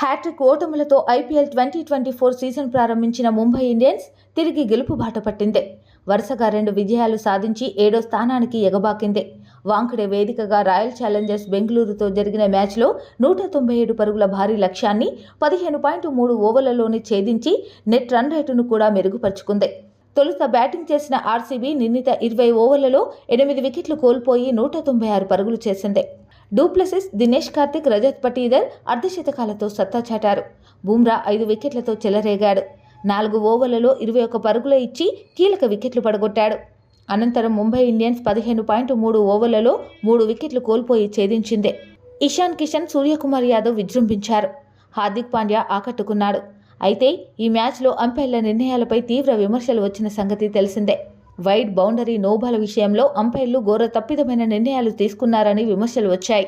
Hat trick ఓటములతో IPL twenty twenty four season ప్రారంభించిన Mumbai Indians తిరిగి గెలుపు బాట పట్టింది. వరుసగా రెండు విజయాలు సాధించి ఏడో స్థానానికి ఎగబాకింది. వాంకడే వేదికగా రాయల్ ఛాలెంజర్స్ బెంగళూరుతో జరిగిన మ్యాచ్లో నూట తొంభై ఏడు పరుగుల భారీ లక్ష్యాన్ని పదిహేను పాయింట్ మూడు ఓవర్లలోనే ఛేదించి నెట్ రన్ రేటును కూడా మెరుగుపరుచుకుంది. తొలుత బ్యాటింగ్ చేసిన ఆర్సీబీ నిర్ణీత ఇరవై ఓవర్లలో ఎనిమిది వికెట్లు కోల్పోయి నూట తొంభై ఆరు పరుగులు చేసింది. డూప్లెసిస్ దినేష్ కార్తిక్ రజత్ పటీదర్ అర్ధశతకాలతో సత్తా చాటారు. బూమ్రా ఐదు వికెట్లతో చెలరేగాడు. నాలుగు ఓవర్లలో ఇరవై ఒక్క పరుగులు ఇచ్చి కీలక వికెట్లు పడగొట్టాడు. అనంతరం ముంబై ఇండియన్స్ పదిహేను పాయింట్ మూడు ఓవర్లలో మూడు వికెట్లు కోల్పోయి ఛేదించింది. ఇషాన్ కిషన్ సూర్యకుమార్ యాదవ్ విజృంభించారు. హార్దిక్ పాండ్యా ఆకట్టుకున్నాడు. అయితే ఈ మ్యాచ్లో అంపైర్ల నిర్ణయాలపై తీవ్ర విమర్శలు వచ్చిన సంగతి తెలిసిందే. వైడ్ బౌండరీ నోబాల విషయంలో అంపైర్లు ఘోర తప్పిదమైన నిర్ణయాలు తీసుకున్నారని విమర్శలు వచ్చాయి.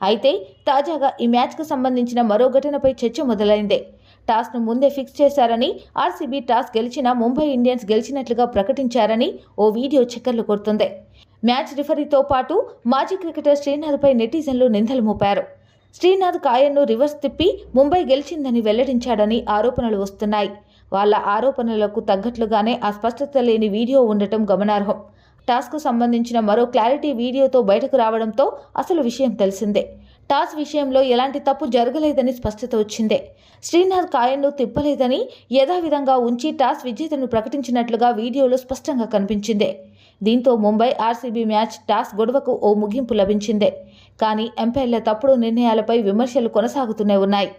అయితే తాజాగా ఈ మ్యాచ్కు సంబంధించిన మరో ఘటనపై చర్చ మొదలైందే. టాస్ను ముందే ఫిక్స్ చేశారని ఆర్సీబీ టాస్ గెలిచినా ముంబై ఇండియన్స్ గెలిచినట్లుగా ప్రకటించారని ఓ వీడియో చక్కర్లు కొడుతుంది. మ్యాచ్ రిఫరీతో పాటు మాజీ క్రికెటర్ శ్రీనాథ్పై నెటిజన్లు నిందలు మోపారు. శ్రీనాథ్ కాయన్ను రివర్స్ తిప్పి ముంబై గెలిచిందని వెల్లడించాడని ఆరోపణలు వస్తున్నాయి. వాళ్ళ ఆరోపణలకు తగ్గట్లుగానే ఆ స్పష్టత లేని వీడియో ఉండటం గమనార్హం. టాస్కు సంబంధించిన మరో క్లారిటీ వీడియోతో బయటకు రావడంతో అసలు విషయం తెలిసిందే. టాస్ విషయంలో ఎలాంటి తప్పు జరగలేదని స్పష్టత వచ్చిందే. శ్రీనాథ్ కాయన్ను తిప్పలేదని యథావిధంగా ఉంచి టాస్ విజేతను ప్రకటించినట్లుగా వీడియోలో స్పష్టంగా కనిపించిందే. దీంతో ముంబై ఆర్సీబీ మ్యాచ్ టాస్ గొడవకు ఓ ముగింపు లభించిందే. కానీ ఎంపైర్ల తప్పుడు నిర్ణయాలపై విమర్శలు కొనసాగుతూనే ఉన్నాయి.